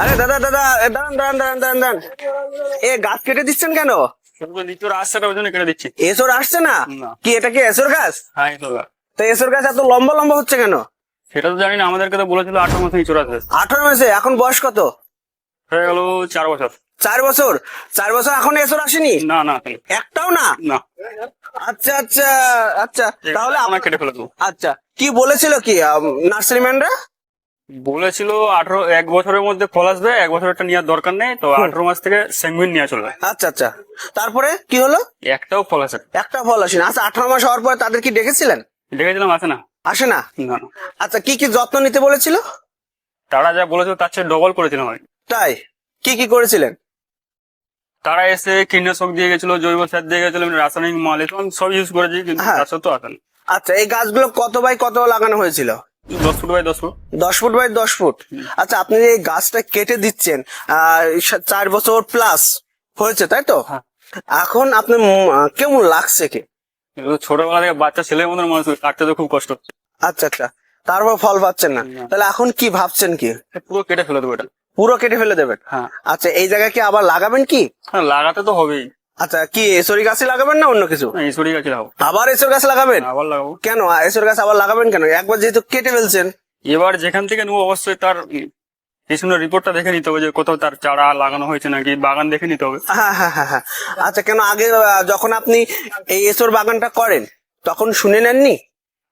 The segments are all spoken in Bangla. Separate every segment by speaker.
Speaker 1: আরে দাদা দাদা দাঁড়ান দাঁড়ান দাঁড়ান দাঁড়ান দাঁড়ান। এ গাছ কেটে দিচ্ছেন কেন?
Speaker 2: লিচুর আসছে ওই জন্য কেটে দিচ্ছি।
Speaker 1: এসর আসছে না। কি এটা কি এসর গাছ?
Speaker 2: হ্যাঁ তো
Speaker 1: এসর গাছ এত লম্বা লম্বা হচ্ছে কেন?
Speaker 2: সেটা তো জানি না আমাদেরকে তো বলেছিল আঠারো মাসে ইঁচড় আছে।
Speaker 1: আঠারো মাসে এখন বয়স কত?
Speaker 2: হয়ে গেল চার বছর।
Speaker 1: চার বছর? চার বছর এখন এসর আসেনি?
Speaker 2: না না
Speaker 1: একটাও না?
Speaker 2: না।
Speaker 1: আচ্ছা আচ্ছা আচ্ছা তাহলে
Speaker 2: আমরা কেটে ফেলে
Speaker 1: আচ্ছা কি বলেছিল কি নার্সারি ম্যানরা?
Speaker 2: বলেছিল আঠারো এক বছরের মধ্যে ফল আসবে এক বছরটা নেওয়ার দরকার নেই তো আঠারো মাস থেকে সেঙ্গুইন নেওয়া চলবে।
Speaker 1: আচ্ছা আচ্ছা। তারপরে কি হলো?
Speaker 2: একটাও ফল আসে
Speaker 1: একটা ফল আসেনি আচ্ছা আঠারো মাস হওয়ার পরে তাদের কি ডেকেছিলেন?
Speaker 2: দেখেছিলাম আসে না।
Speaker 1: আসে না? আচ্ছা কি কি যত্ন নিতে বলেছিল?
Speaker 2: তারা যা বলেছিল তার চেয়ে ডবল করেছিলাম আমি।
Speaker 1: তাই? কি কি করেছিলেন?
Speaker 2: তারা এসে কীটনাশক দিয়ে গেছিল জৈব সার দিয়ে গেছিল রাসায়নিক মাল সব ইউজ করেছি কিন্তু
Speaker 1: হ্যাঁ।
Speaker 2: তার সত্ত্বেও
Speaker 1: আচ্ছা এই গাছগুলো কত বাই কত লাগানো হয়েছিল?
Speaker 2: দশ ফুট বাই দশ ফুট?
Speaker 1: দশ ফুট বাই দশ ফুট। আচ্ছা আপনি এই গাছটা কেটে দিচ্ছেন আহ, চার বছর প্লাস হয়েছে তাই তো?
Speaker 2: হ্যাঁ।
Speaker 1: এখন আহ, কেমন লাগছে কি?
Speaker 2: ছোটবেলা থেকে বাচ্চা ছেলের মতন মানুষ কাটতে তো খুব কষ্ট।
Speaker 1: আচ্ছা আচ্ছা। তারপর ফল পাচ্ছেন না।
Speaker 2: না।
Speaker 1: তাহলে এখন কি ভাবছেন কি?
Speaker 2: পুরো কেটে ফেলে দেবো এটা।
Speaker 1: পুরো কেটে ফেলে দেবেন?
Speaker 2: হ্যাঁ।
Speaker 1: আচ্ছা এই জায়গায় কি আবার লাগাবেন কি?
Speaker 2: হ্যাঁ লাগাতে তো হবেই।
Speaker 1: আচ্ছা কি এসরি গাছে লাগাবেন না অন্য কিছু?
Speaker 2: এই সরি গাছ লাগাবো।
Speaker 1: আবার এসর গাছ লাগাবেন?
Speaker 2: আবার লাগাবো।
Speaker 1: কেন? এসর গাছ আবার লাগাবেন কেন? একবার যেহেতু কেটে ফেলছেন।
Speaker 2: এবার যেখান থেকে নেব অবশ্যই তার পিছনের রিপোর্টটা দেখে নিতে হবে যে কোথাও তার চারা লাগানো হয়েছে নাকি বাগান দেখে নিতে হবে।
Speaker 1: হ্যাঁ হ্যাঁ হ্যাঁ আচ্ছা কেন আগে যখন আপনি এই এসর বাগানটা করেন তখন শুনে নেননি?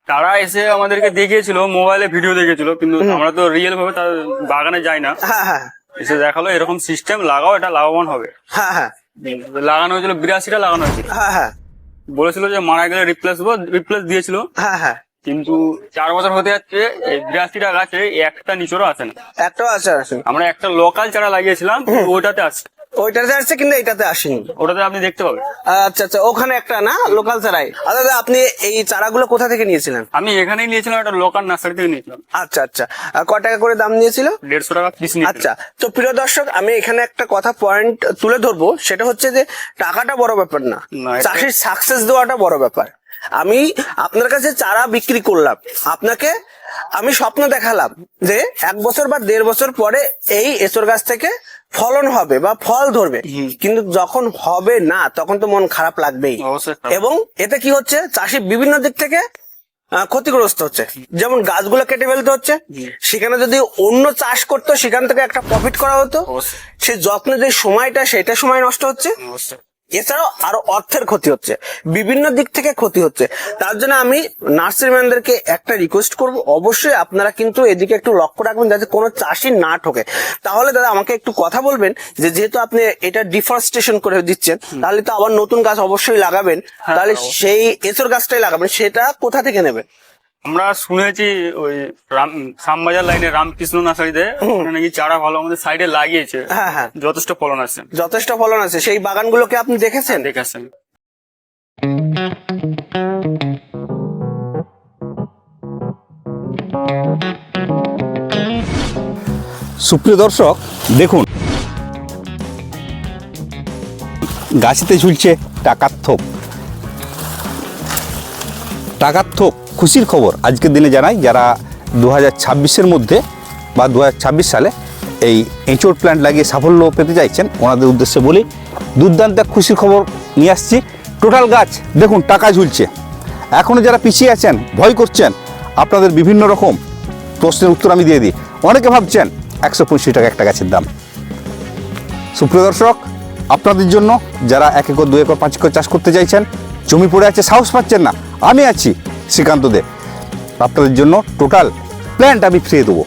Speaker 2: তারা এসে আমাদেরকে দেখিয়েছিল মোবাইলে ভিডিও দেখিয়েছিল কিন্তু আমরা তো রিয়েল ভাবে তার বাগানে যাই না। এসে দেখাল এরকম সিস্টেম লাগাও এটা লাভবান হবে।
Speaker 1: হ্যাঁ হ্যাঁ।
Speaker 2: লাগানো হয়েছিল বিরাশিটা লাগানো হয়েছিল।
Speaker 1: হ্যাঁ হ্যাঁ।
Speaker 2: বলেছিল যে মারা গেলে রিপ্লেস রিপ্লেস দিয়েছিল।
Speaker 1: হ্যাঁ হ্যাঁ।
Speaker 2: কিন্তু চার বছর হতে যাচ্ছে এই বিরাশিটা গাছে একটা নিচরও আসে না।
Speaker 1: একটাও আছে আসে
Speaker 2: আমরা একটা লোকাল চারা লাগিয়েছিলাম ওটাতে আসছে।
Speaker 1: ওইটাতে আসছে কিন্তু এইটাতে আসেনি।
Speaker 2: ওটাতে আপনি দেখতে পাবেন।
Speaker 1: আচ্ছা আচ্ছা ওখানে একটা না লোকাল চারাই। আচ্ছা দাদা, আপনি এই চারাগুলো কোথা থেকে নিয়েছিলেন?
Speaker 2: আমি এখানেই নিয়েছিলাম একটা লোকাল নার্সারি থেকে নিয়েছিলাম।
Speaker 1: আচ্ছা আচ্ছা আর ক টাকা করে দাম নিয়েছিল?
Speaker 2: দেড়শো টাকা পিস
Speaker 1: আচ্ছা তো প্রিয় দর্শক আমি এখানে একটা কথা পয়েন্ট তুলে ধরবো সেটা হচ্ছে যে টাকাটা বড় ব্যাপার না, চাষির সাকসেস দেওয়াটা বড় ব্যাপার। আমি আপনার কাছে চারা বিক্রি করলাম। আপনাকে আমি স্বপ্ন দেখালাম যে এক বছর বা দেড় বছর পরে এই এসর গাছ থেকে ফলন হবে বা ফল ধরবে। কিন্তু যখন হবে না তখন তো মন খারাপ লাগবেই। এবং এতে কি হচ্ছে? চাষি বিভিন্ন দিক থেকে ক্ষতিগ্রস্ত হচ্ছে। যেমন গাছগুলো কেটে ফেলতে হচ্ছে। সেখানে যদি অন্য চাষ করতো সেখান থেকে একটা প্রফিট করা হতো। সে যত্নে যে সময়টা সেটা সময় নষ্ট হচ্ছে। এছাড়াও আরও অর্থের ক্ষতি হচ্ছে বিভিন্ন দিক থেকে ক্ষতি হচ্ছে। তার জন্য আমি নার্সারিম্যানদেরকে একটা রিকোয়েস্ট করব অবশ্যই আপনারা কিন্তু এদিকে একটু লক্ষ্য রাখবেন যাতে কোনো চাষি না ঠকে। তাহলে দাদা আমাকে একটু কথা বলবেন যে যেহেতু আপনি এটা ডিফরেস্টেশন করে দিচ্ছেন তাহলে তো আবার নতুন গাছ অবশ্যই লাগাবেন। তাহলে সেই এসর গাছটাই লাগাবেন সেটা কোথা থেকে নেবেন?
Speaker 2: আমরা শুনেছি ওই রাম শ্যামবাজার লাইনে রামকৃষ্ণ নার্সারিতে নাকি চারা ভালো আমাদের সাইডে লাগিয়েছে।
Speaker 1: হ্যাঁ হ্যাঁ।
Speaker 2: যথেষ্ট ফলন আছে।
Speaker 1: যথেষ্ট ফলন আছে। সেই বাগানগুলোকে আপনি দেখেছেন?
Speaker 2: দেখেছেন।
Speaker 3: সুপ্রিয় দর্শক দেখুন। গাছেতে ঝুলছে টাকার থোক টাকার থোক খুশির খবর আজকের দিনে জানাই যারা দু হাজার মধ্যে বা দু হাজার ছাব্বিশ সালে এই এঁচোড় প্ল্যান্ট লাগিয়ে সাফল্য পেতে চাইছেন, ওনাদের উদ্দেশ্যে বলি দুর্দান্ত খুশির খবর নিয়ে আসছি। টোটাল গাছ, দেখুন, টাকা ঝুলছে। এখনও যারা পিছিয়ে আছেন, ভয় করছেন, আপনাদের বিভিন্ন রকম প্রশ্নের উত্তর আমি দিয়ে দিই। অনেকে ভাবছেন একশো পঁয়ষট্টি টাকা একটা গাছের দাম। সুপ্রিয় দর্শক, আপনাদের জন্য যারা এক একর, দু একর, পাঁচ একর চাষ করতে চাইছেন, জমি পড়ে আছে, সাহস পাচ্ছেন না। আমি আছি শ্রীকান্ত দে। আপনাদের জন্য টোটাল প্ল্যান্ট আমি ফিরিয়ে দেবো।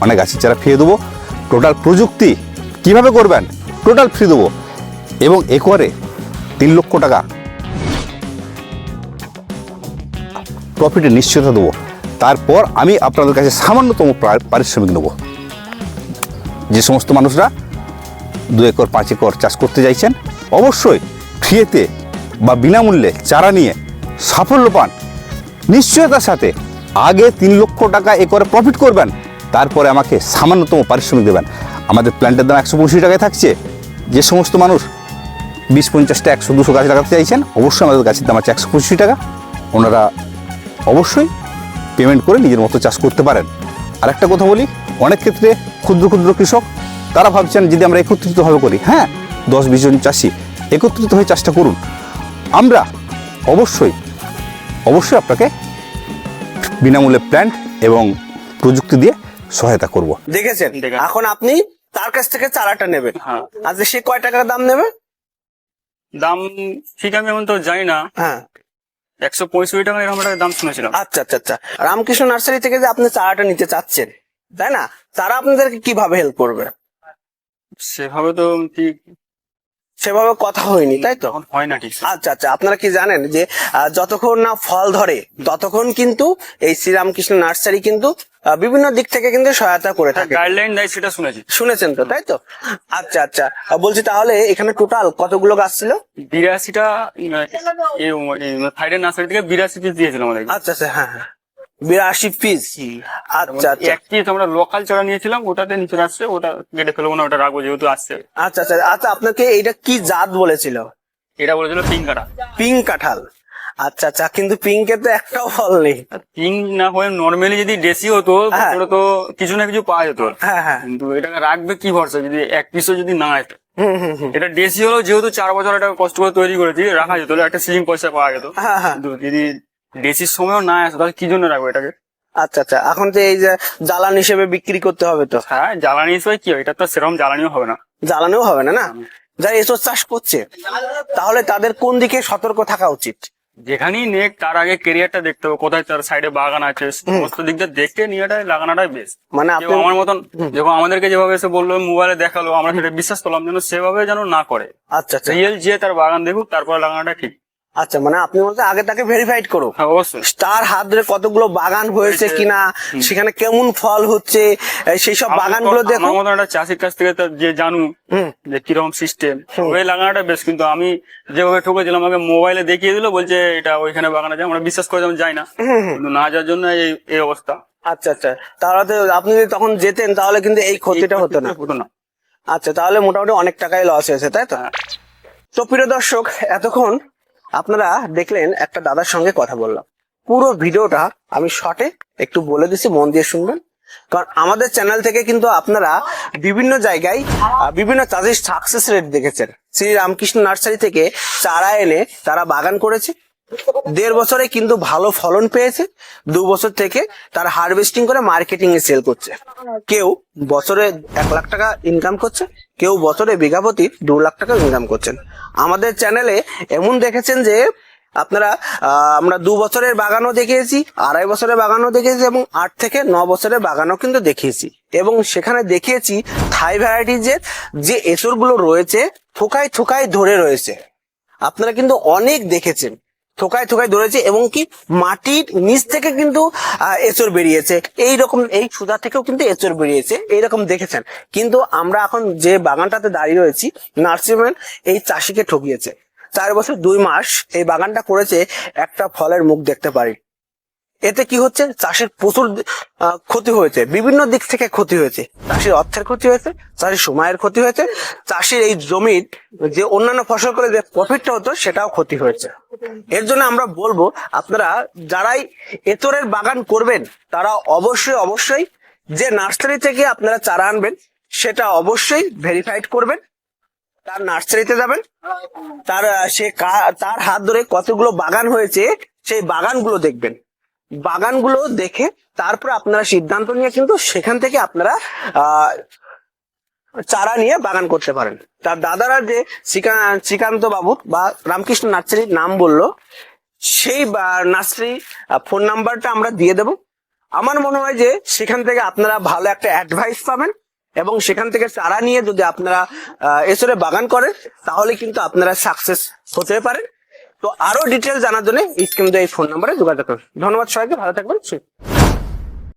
Speaker 3: অনেক গাছের চারা ফিরিয়ে দেবো। টোটাল প্রযুক্তি কীভাবে করবেন? টোটাল ফ্রি দেবো। এবং একরে তিন লক্ষ টাকা প্রফিটের নিশ্চয়তা দেবো। তারপর আমি আপনাদের কাছে সামান্যতম পারিশ্রমিক নেব। যে সমস্ত মানুষরা দু একর, পাঁচ একর চাষ করতে চাইছেন, অবশ্যই ফ্রিতে বা বিনামূল্যে চারা নিয়ে সাফল্য পান। নিশ্চয়তার সাথে আগে তিন লক্ষ টাকা একরে প্রফিট করবেন, তারপরে আমাকে সামান্যতম পারিশ্রমিক দেবেন। আমাদের প্ল্যান্টের দাম একশো পঁয়ষট্টি টাকায় থাকছে। যে সমস্ত মানুষ বিশ পঞ্চাশটা একশো দুশো গাছ লাগাতে চাইছেন, অবশ্যই আমাদের গাছের দাম আছে একশো পঁচিশ টাকা। ওনারা অবশ্যই পেমেন্ট করে নিজের মতো চাষ করতে পারেন। আর একটা কথা বলি, অনেক ক্ষেত্রে ক্ষুদ্র ক্ষুদ্র কৃষক, তারা ভাবছেন যদি আমরা একত্রিতভাবে করি হ্যাঁ দশ বিশ জন চাষি, একত্রিত হয়ে চাষটা করুন। আমরা অবশ্যই অবশ্যই আপনাকে বিনামূল্যে প্ল্যান্ট এবং প্রযুক্তি দিয়ে সহায়তা করব।
Speaker 1: দেখেছেন?
Speaker 2: দেখেছি।
Speaker 1: এখন আপনি তার কাছ থেকে চারাটা নেবেন।
Speaker 2: হ্যাঁ।
Speaker 1: আচ্ছা সে কয় টাকার দাম নেবে?
Speaker 2: দাম ঠিক আমি এমন তো জানি না।
Speaker 1: হ্যাঁ।
Speaker 2: একশো পঁয়ষট্টি টাকা এরকম একটা দাম শুনেছিলাম।
Speaker 1: আচ্ছা আচ্ছা আচ্ছা। রামকৃষ্ণ নার্সারি থেকে যে আপনি চারাটা নিতে চাচ্ছেন তাই না? তারা আপনাদেরকে কীভাবে হেল্প করবে?
Speaker 2: সেভাবে তো ঠিক
Speaker 1: সেভাবে কথা হয়নি তাই তো?
Speaker 2: হয় না ঠিক
Speaker 1: আচ্ছা আচ্ছা আপনারা কি জানেন যে যতক্ষণ না ফল ধরে ততক্ষণ কিন্তু এই শ্রীরামকৃষ্ণ নার্সারি কিন্তু বিভিন্ন দিক থেকে কিন্তু সহায়তা করে থাকে।
Speaker 2: গাইডলাইন দেয় সেটা শুনেছি।
Speaker 1: শুনেছেন তো তাই তো? আচ্ছা আচ্ছা বলছি তাহলে এখানে টোটাল কতগুলো গাছ ছিল?
Speaker 2: বিরাশিটা থাইডের নার্সারি থেকে বিরাশি পিস দিয়েছিল আমাদের।
Speaker 1: আচ্ছা আচ্ছা হ্যাঁ হ্যাঁ। বিরাশি পিস আচ্ছা আচ্ছা।
Speaker 2: এক পিস আমরা লোকাল চারা নিয়েছিলাম ওটাতে নিচে আসছে ওটা কেটে ফেলব না ওটা রাখব যেহেতু আসছে।
Speaker 1: আচ্ছা আচ্ছা আচ্ছা আপনাকে এটা কি জাত বলেছিল?
Speaker 2: এটা বলেছিল পিঙ্ক কাটা
Speaker 1: পিঙ্ক কাঁঠাল। আচ্ছা আচ্ছা কিন্তু পিঙ্কে তো একটাও ফল নেই।
Speaker 2: পিঙ্ক না হয়ে নর্মালি যদি দেশি হতো
Speaker 1: হ্যাঁ।
Speaker 2: তাহলে তো কিছু না কিছু পাওয়া যেত।
Speaker 1: হ্যাঁ হ্যাঁ।
Speaker 2: কিন্তু এটাকে রাখবে কি ভরসা যদি এক পিসও যদি না আসে?
Speaker 1: হুম হুম হুম।
Speaker 2: এটা দেশি হলো যেহেতু চার বছর এটা কষ্ট করে তৈরি করেছি রাখা যেত একটা সিলিং পয়সা পাওয়া যেত। যদি দেশির সময়ও না আসে তাহলে কি জন্য রাখব এটাকে?
Speaker 1: আচ্ছা আচ্ছা এখন তো এই যে জ্বালানি হিসেবে বিক্রি করতে হবে তো।
Speaker 2: হ্যাঁ জ্বালানি হিসেবে কি হয়? এটা তো সেরকম জ্বালানিও হবে না।
Speaker 1: জ্বালানিও হবে না না? যারা এসব চাষ করছে তাহলে তাদের কোন দিকে সতর্ক থাকা উচিত?
Speaker 2: যেখানেই নেক তার আগে কেরিয়ারটা দেখতে হবে। কোথায় তার সাইডে বাগান আছে? সমস্ত দিকটা দিয়ে দেখে নিয়েটাই লাগানোটাই বেশ
Speaker 1: মানে
Speaker 2: আমার মতন যখন আমাদেরকে যেভাবে এসে বলল মোবাইলে দেখাল আমরা সেটা বিশ্বাস করলাম যেন সেভাবে যেন না করে।
Speaker 1: আচ্ছা আচ্ছা।
Speaker 2: রিয়েল যে তার বাগান দেখুক তারপরে লাগানোটা ঠিক।
Speaker 1: আচ্ছা মানে আপনি বলতে আগে তাকে ভেরিফাইড করো
Speaker 2: হ্যাঁ অবশ্যই।
Speaker 1: তার হাত ধরে কতগুলো বাগান হয়েছে। কিনা সেখানে কেমন ফল হচ্ছে সেই সব বাগানগুলো দেখো
Speaker 2: আমার একটা চাষির কাছ থেকে যে জানু যে কীরকম সিস্টেম ওই লাগানোটা বেশ কিন্তু আমি যেভাবে ঠকেছিলাম আমাকে মোবাইলে দেখিয়ে দিল বলছে এটা ওইখানে বাগান আছে আমরা বিশ্বাস করে যাই না। কিন্তু না যাওয়ার জন্য এই এই অবস্থা।
Speaker 1: আচ্ছা আচ্ছা। তাহলে তো আপনি যদি তখন যেতেন তাহলে কিন্তু এই ক্ষতিটা হতো না।
Speaker 2: হতো না।
Speaker 1: আচ্ছা তাহলে মোটামুটি অনেক টাকাই লস হয়েছে তাই তো?
Speaker 2: হ্যাঁ।
Speaker 1: তো প্রিয় দর্শক এতক্ষণ আপনারা দেখলেন একটা দাদার সঙ্গে কথা বললাম। পুরো ভিডিওটা আমি শর্টে একটু বলে দিছি, মন দিয়ে শুনবেন। কারণ আমাদের চ্যানেল থেকে কিন্তু আপনারা বিভিন্ন জায়গায় বিভিন্ন চাষের সাকসেস রেট দেখেছেন। শ্রী রামকৃষ্ণ নার্সারি থেকে চারা এনে তারা বাগান করেছে। দেড় বছরে কিন্তু ভালো ফলন পেয়েছে, দু বছর থেকে তার হারভেস্টিং করে মার্কেটিং এ সেল করছে। কেউ বছরে এক লাখ টাকা ইনকাম করছে, কেউ বছরে বিঘা প্রতি দু লাখ টাকা ইনকাম করছেন। আমাদের চ্যানেলে এমন দেখেছেন যে, আপনারা আমরা দু বছরের বাগানও দেখিয়েছি, আড়াই বছরের বাগানও দেখিয়েছি এবং আট থেকে ন বছরের বাগানও কিন্তু দেখিয়েছি। এবং সেখানে দেখিয়েছি থাই ভ্যারাইটিজের যে এসরগুলো রয়েছে, থোকায় থোকায় ধরে রয়েছে। আপনারা কিন্তু অনেক দেখেছেন। থোকায় থোকায় ধরেছে এবং কি মাটির নিচ থেকে কিন্তু এচর বেরিয়েছে। এই রকম এই সুদা থেকেও কিন্তু এচর বেরিয়েছে। এইরকম দেখেছেন। কিন্তু আমরা এখন যে বাগানটাতে দাঁড়িয়ে রয়েছি নার্সিংম্যান এই চাষিকে ঠকিয়েছে। চার বছর দুই মাস এই বাগানটা করেছে, একটা ফলের মুখ দেখতে পারি। এতে কি হচ্ছে? চাষের প্রচুর ক্ষতি হয়েছে। বিভিন্ন দিক থেকে ক্ষতি হয়েছে। চাষির অর্থের ক্ষতি হয়েছে, চাষির সময়ের ক্ষতি হয়েছে, চাষির এই জমির যে অন্যান্য ফসল করে যে প্রফিটটা হতো, সেটাও ক্ষতি হয়েছে। এর জন্য আমরা বলব, আপনারা যারাই এতরের বাগান করবেন, তারা অবশ্যই অবশ্যই যে নার্সারি থেকে আপনারা চারা আনবেন, সেটা অবশ্যই ভেরিফাইড করবেন। তার নার্সারিতে যাবেন। তার সে তার হাত ধরে কতগুলো বাগান হয়েছে, সেই বাগানগুলো দেখবেন। বাগানগুলো দেখে তারপর আপনারা সিদ্ধান্ত নিয়ে কিন্তু সেখান থেকে আপনারা চারা নিয়ে বাগান করতে পারেন। তার দাদারা যে শ্রীকা- শ্রীকান্ত বাবু বা রামকৃষ্ণ নার্সারির নাম বলল, সেই নার্সারি ফোন নাম্বারটা আমরা দিয়ে দেব। আমার মনে হয় যে সেখান থেকে আপনারা ভালো একটা অ্যাডভাইস পাবেন এবং সেখান থেকে চারা নিয়ে যদি আপনারা এসরে বাগান করেন, তাহলে কিন্তু আপনারা সাকসেস হতে পারেন। তো আরও ডিটেল জানার জন্য স্ক্রিন এই ফোন নাম্বারে যোগাযোগ করুন। ধন্যবাদ সবাইকে, ভালো থাকবেন